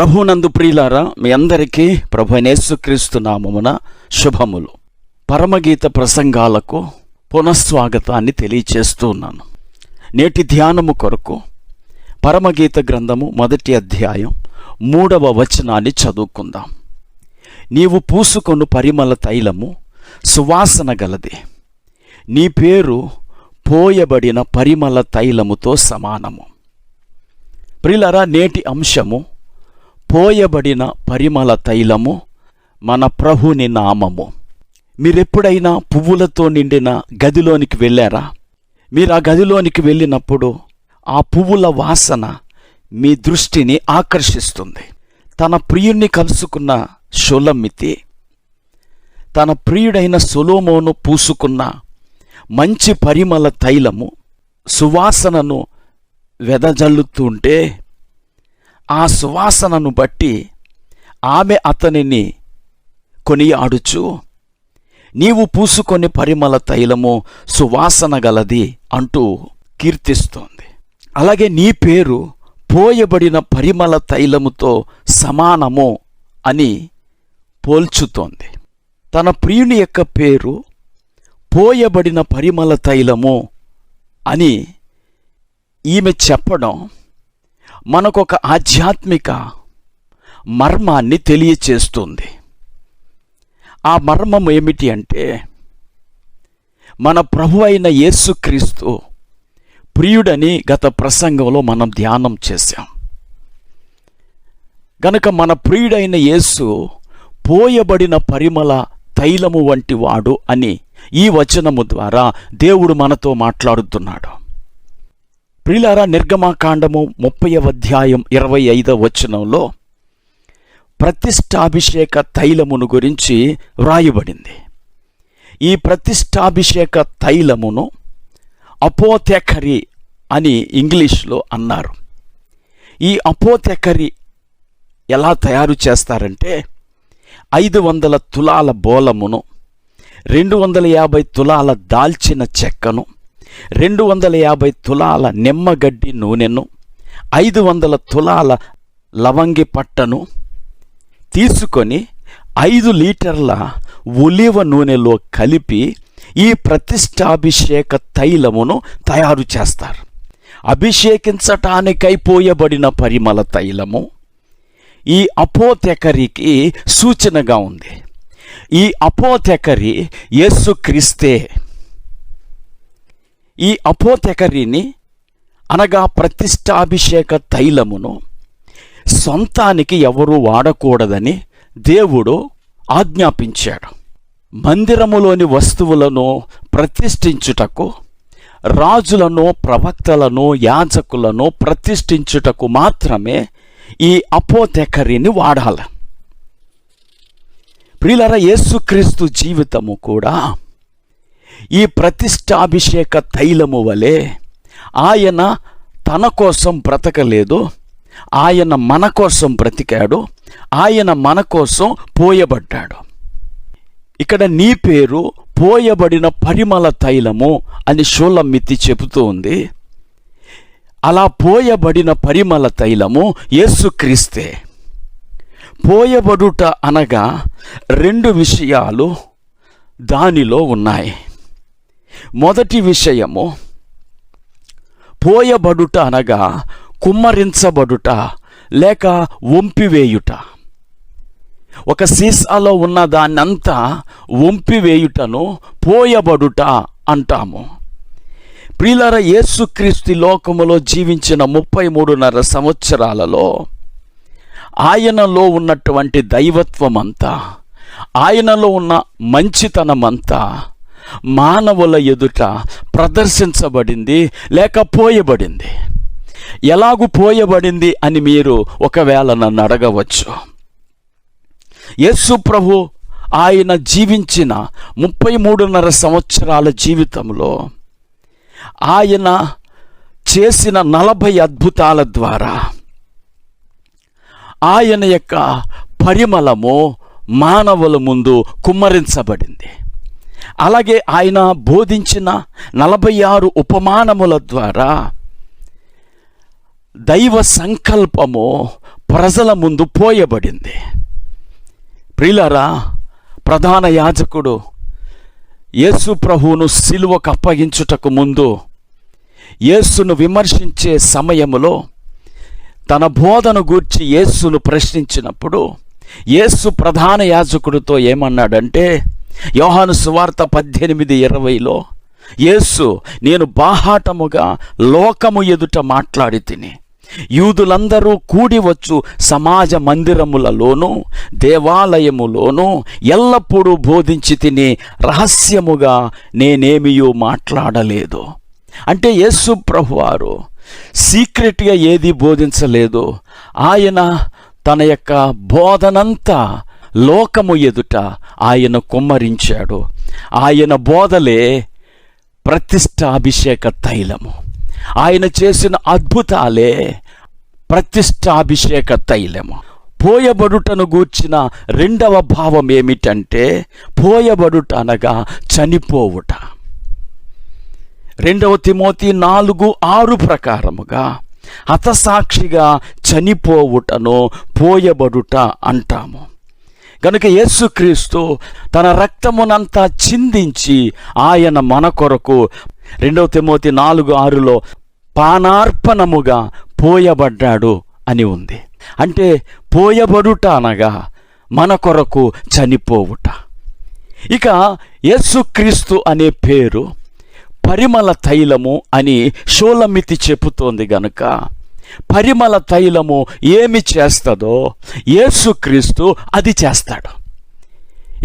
ప్రభునందు ప్రియులారా మీ అందరికీ ప్రభు యేసుక్రీస్తు నామమున శుభములు. పరమగీత ప్రసంగాలకు పునఃస్వాగతాన్ని తెలియచేస్తూ ఉన్నాను. నేటి ధ్యానము కొరకు పరమగీత గ్రంథము మొదటి అధ్యాయం మూడవ వచనాన్ని చదువుకుందాం. నీవు పూసుకొను పరిమళ తైలము సువాసన గలది. నీ పేరు పోయబడిన పరిమళ తైలముతో సమానము. ప్రిలరా నేటి అంశము పోయబడిన పరిమళ తైలము మన ప్రభుని నామము. మీరెప్పుడైనా పువ్వులతో నిండిన గదిలోనికి వెళ్ళారా? మీరు ఆ గదిలోనికి వెళ్ళినప్పుడు ఆ పువ్వుల వాసన మీ దృష్టిని ఆకర్షిస్తుంది. తన ప్రియుణ్ణి కలుసుకున్న షొలమితి తన ప్రియుడైన సొలోమోను పూసుకున్న మంచి పరిమళ తైలము సువాసనను వెదజల్లుతుంటే ఆ సువాసనను బట్టి ఆమె అతనిని కొనియాడుచు నీవు పూసుకొని పరిమళ తైలము సువాసన గలది అంటూ కీర్తిస్తోంది. అలాగే నీ పేరు పోయబడిన పరిమళ తైలముతో సమానము అని పోల్చుతోంది. తన ప్రియుని యొక్క పేరు పోయబడిన పరిమళ తైలము అని ఈమె చెప్పడం మనకొక ఆధ్యాత్మిక మర్మాన్ని తెలియచేస్తుంది. ఆ మర్మం ఏమిటి అంటే మన ప్రభు అయిన యేసుక్రీస్తు ప్రియుడని గత ప్రసంగంలో మనం ధ్యానం చేశాం. గనక మన ప్రియుడైన యేసు పోయబడిన పరిమళ తైలము వంటి వాడు అని ఈ వచనము ద్వారా దేవుడు మనతో మాట్లాడుతున్నాడు. ప్రిలారా నిర్గమాకాండము ముప్పై అధ్యాయం ఇరవై ఐదవ వచనంలో ప్రతిష్టాభిషేక తైలమును గురించి వ్రాయబడింది. ఈ ప్రతిష్టాభిషేక తైలమును అపోతెకరి అని ఇంగ్లీష్లో అన్నారు. ఈ అపోతెకరి ఎలా తయారు చేస్తారంటే ఐదు వందల తులాల బోలమును రెండు వందల యాభై తులాల దాల్చిన చెక్కను రెండు వందల యాభై తులాల నిమ్మగడ్డి నూనెను ఐదు వందల తులాల లవంగి పట్టను తీసుకొని ఐదు లీటర్ల ఒలివ నూనెలో కలిపి ఈ ప్రతిష్టాభిషేక తైలమును తయారు చేస్తారు. అభిషేకించటానికై పోయబడిన పరిమళ తైలము ఈ అపోతెకరికి సూచనగా ఉంది. ఈ అపోతెకరి యేసుక్రీస్తే ఈ అపోతెకరిని అనగా ప్రతిష్టాభిషేక తైలమును సొంతానికి ఎవరూ వాడకూడదని దేవుడు ఆజ్ఞాపించాడు. మందిరములోని వస్తువులను ప్రతిష్ఠించుటకు రాజులను ప్రవక్తలను యాజకులను ప్రతిష్ఠించుటకు మాత్రమే ఈ అపోతెకరిని వాడాలి. ప్రియులర యేసుక్రీస్తు జీవితము కూడా ఈ ప్రతిష్టాభిషేక తైలము వలె ఆయన తన కోసం బ్రతకలేదు ఆయన మన కోసం బ్రతికాడు ఆయన మన కోసం పోయబడ్డాడు. ఇక్కడ నీ పేరు పోయబడిన పరిమళ తైలము అని షోలమ్మితి చెబుతూ ఉంది. అలా పోయబడిన పరిమళ తైలము యేసుక్రీస్తే పోయబడుట అనగా రెండు విషయాలు దానిలో ఉన్నాయి. మొదటి విషయము పోయబడుట అనగా కుమ్మరించబడుట లేక వంపివేయుట. ఒక సీసాలో ఉన్న దాన్నంతా వంపివేయుటను పోయబడుట అంటాము. ప్రిలర యేసుక్రీస్తు లోకములో జీవించిన ముప్పై మూడున్నర సంవత్సరాలలో ఆయనలో ఉన్నటువంటి దైవత్వమంతా ఆయనలో ఉన్న మంచితనమంతా మానవుల ఎదుట ప్రదర్శించబడింది లేక పోయబడింది? ఎలాగు పోయబడింది అని మీరు ఒకవేళ నన్ను అడగవచ్చు. యేసు ప్రభు ఆయన జీవించిన ముప్పై మూడున్నర సంవత్సరాల జీవితంలో ఆయన చేసిన నలభై అద్భుతాల ద్వారా ఆయన యొక్క పరిమళము మానవుల ముందు కుమ్మరించబడింది. అలాగే ఆయన బోధించిన నలభై ఆరు ఉపమానముల ద్వారా దైవ సంకల్పము ప్రజల ముందు పోయబడింది. ప్రిలరా ప్రధాన యాజకుడు యేసు ప్రభువును సిలువకు అప్పగించుటకు ముందు యేసును విమర్శించే సమయములో తన బోధను గూర్చి యేసును ప్రశ్నించినప్పుడు యేసు ప్రధాన యాజకుడితో ఏమన్నాడంటే యోహాను సువార్త పద్దెనిమిది ఇరవైలో యేసు నేను బాహాటముగా లోకము ఎదుట మాట్లాడి తిని యూదులందరూ కూడివచ్చు సమాజ మందిరములలోనూ దేవాలయములోనూ ఎల్లప్పుడూ బోధించి తిని రహస్యముగా నేనేమియూ మాట్లాడలేదు. అంటే యేసు ప్రభువారు సీక్రెట్గా ఏది బోధించలేదు. ఆయన తన యొక్క బోధనంతా లోకము ఎదుట ఆయన కుమ్మరించాడు. ఆయన బోధలే ప్రతిష్టాభిషేక తైలము. ఆయన చేసిన అద్భుతాలే ప్రతిష్టాభిషేక తైలము. పోయబడుటను గూర్చిన రెండవ భావం ఏమిటంటే పోయబడుట అనగా చనిపోవుట. రెండవ తిమోతి నాలుగు ఆరు ప్రకారముగా హతసాక్షిగా చనిపోవుటను పోయబడుట అంటాము. కనుక యేసుక్రీస్తు తన రక్తమునంతా చిందించి ఆయన మన కొరకు రెండవ తిమోతి నాలుగు ఆరులో పానార్పణముగా పోయబడ్డాడు అని ఉంది. అంటే పోయబడుట అనగా మన కొరకు చనిపోవుట. ఇక యేసుక్రీస్తు అనే పేరు పరిమళ తైలము అని షోలమితి చెబుతోంది గనుక పరిమళ తైలము ఏమి చేస్తుందో యేసుక్రీస్తు అది చేస్తాడు.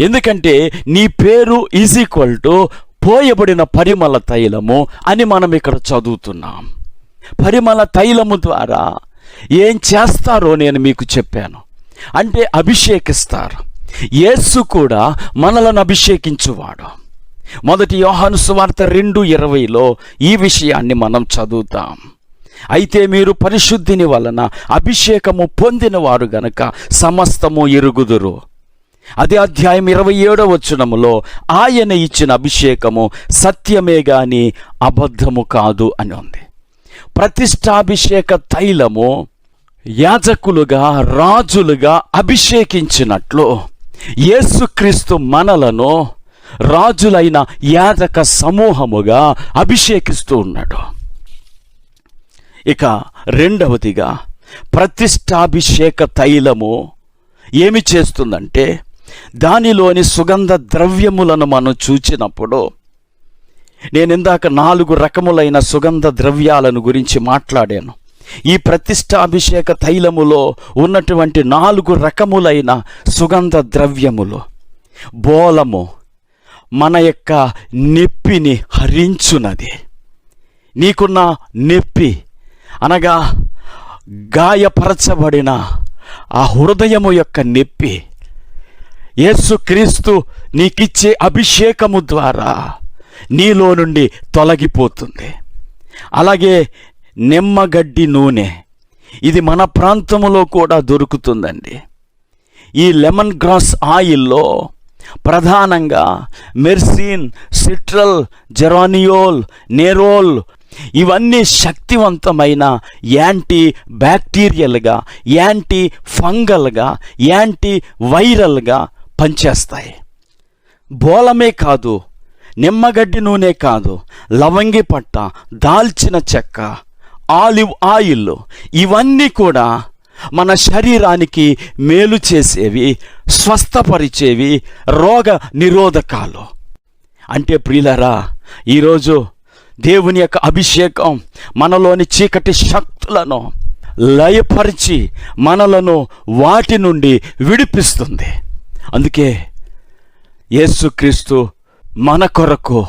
ఎందుకంటే నీ పేరు ఈజ్ ఈక్వల్ టు పోయబడిన పరిమళ తైలము అని మనం ఇక్కడ చదువుతున్నాం. పరిమళ తైలము ద్వారా ఏం చేస్తారో నేను మీకు చెప్పాను. అంటే అభిషేకిస్తారు. యేసు కూడా మనలను అభిషేకించువాడు. మొదటి యోహాను సువార్త రెండు ఇరవైలో ఈ విషయాన్ని మనం చదువుతాం. అయితే మీరు పరిశుద్ధిని వలన అభిషేకము పొందినవారు గనక సమస్తము ఎరుగుదురు. అదే అధ్యాయం ఇరవై ఏడవ వచనములో ఆయన ఇచ్చిన అభిషేకము సత్యమే గాని అబద్ధము కాదు అని ఉంది. ప్రతిష్టాభిషేక తైలము యాజకులుగా రాజులుగా అభిషేకించినట్లు యేసుక్రీస్తు మనలను రాజులైన యాజక సమూహముగా అభిషేకిస్తూ ఉన్నాడు. ఇక రెండవదిగా ప్రతిష్టాభిషేక తైలము ఏమి చేస్తుందంటే దానిలోని సుగంధ ద్రవ్యములను మనం చూచినప్పుడు నేను ఇందాక నాలుగు రకములైన సుగంధ ద్రవ్యాలను గురించి మాట్లాడాను. ఈ ప్రతిష్టాభిషేక తైలములో ఉన్నటువంటి నాలుగు రకములైన సుగంధ ద్రవ్యములు. బోలము మన యొక్క నొప్పిని హరించునది. నీకున్న నొప్పి అనగా గాయపరచబడిన ఆ హృదయము యొక్క నొప్పి యేసుక్రీస్తు నీకిచ్చే అభిషేకము ద్వారా నీలో నుండి తొలగిపోతుంది. అలాగే నిమ్మగడ్డి నూనె ఇది మన ప్రాంతంలో కూడా దొరుకుతుందండి. ఈ లెమన్ గ్రాస్ ఆయిల్లో ప్రధానంగా మెర్సిన్ సిట్రల్ జెరానియోల్ నేరోల్ ఇవన్నీ శక్తివంతమైన యాంటీ బ్యాక్టీరియల్గా యాంటీ ఫంగల్గా యాంటీ వైరల్గా పనిచేస్తాయి. బోలమే కాదు నిమ్మగడ్డి నూనె కాదు లవంగి పట్ట దాల్చిన చెక్క ఆలివ్ ఆయిల్ ఇవన్నీ కూడా మన శరీరానికి మేలు చేసేవి స్వస్థపరిచేవి రోగ నిరోధకాలు. అంటే ప్రియులరా ఈరోజు దేవుని యొక్క అభిషేకం మనలోని చీకటి శక్తులను లయపరిచి మనలను వాటి నుండి విడిపిస్తుంది. అందుకే యేసుక్రీస్తు మన కొరకు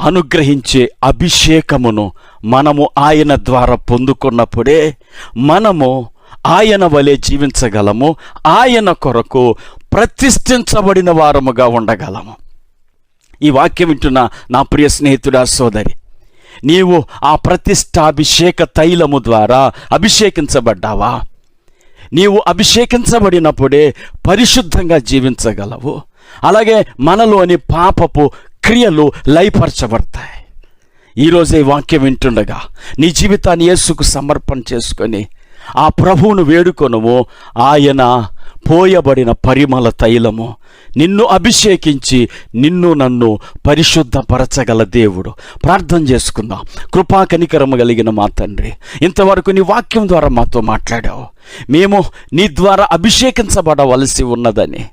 అనుగ్రహించే అభిషేకమును మనము ఆయన ద్వారా పొందుకున్నప్పుడే మనము ఆయన వలె జీవించగలము ఆయన కొరకు ప్రతిష్ఠించబడిన వారముగా ఉండగలము. ఈ వాక్యం వింటున్న నా ప్రియ స్నేహితుడా సోదరి నీవు ఆ ప్రతిష్టాభిషేక తైలము ద్వారా అభిషేకించబడ్డావా? నీవు అభిషేకించబడినప్పుడే పరిశుద్ధంగా జీవించగలవు. అలాగే మనలోని పాపపు క్రియలు లయపరచబడతాయి. ఈరోజే వాక్యం వింటుండగా నీ జీవితాన్ని యేసుకు సమర్పణ చేసుకొని ఆ ప్రభువును వేడుకొనువు ఆయన పోయబడిన పరిమళ తైలము. నిన్ను అభిషేకించి నిన్ను నన్ను పరిశుద్ధపరచగల దేవుడు. ప్రార్థన చేసుకుందాం. కృపా కనికరము కలిగిన మా తండ్రి. ఇంతవరకు నీ వాక్యం ద్వారా మాతో మాట్లాడావు. మేము నీ ద్వారా అభిషేకించబడవలసి ఉన్నదని.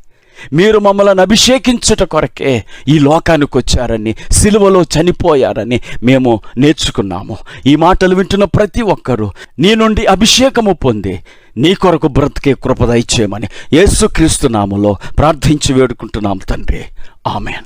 మీరు మమ్మల్ని అభిషేకించుట కొరకే ఈ లోకానికి వచ్చారని సిలువలో చనిపోయారని మేము నేర్చుకున్నాము. ఈ మాటలు వింటున్న ప్రతి ఒక్కరూ నీ నుండి అభిషేకము పొంది నీ కొరకు బ్రతికే కృపద ఇచ్చేయమని యేసుక్రీస్తు నామలో ప్రార్థించి వేడుకుంటున్నాం తండ్రి. ఆమెన్.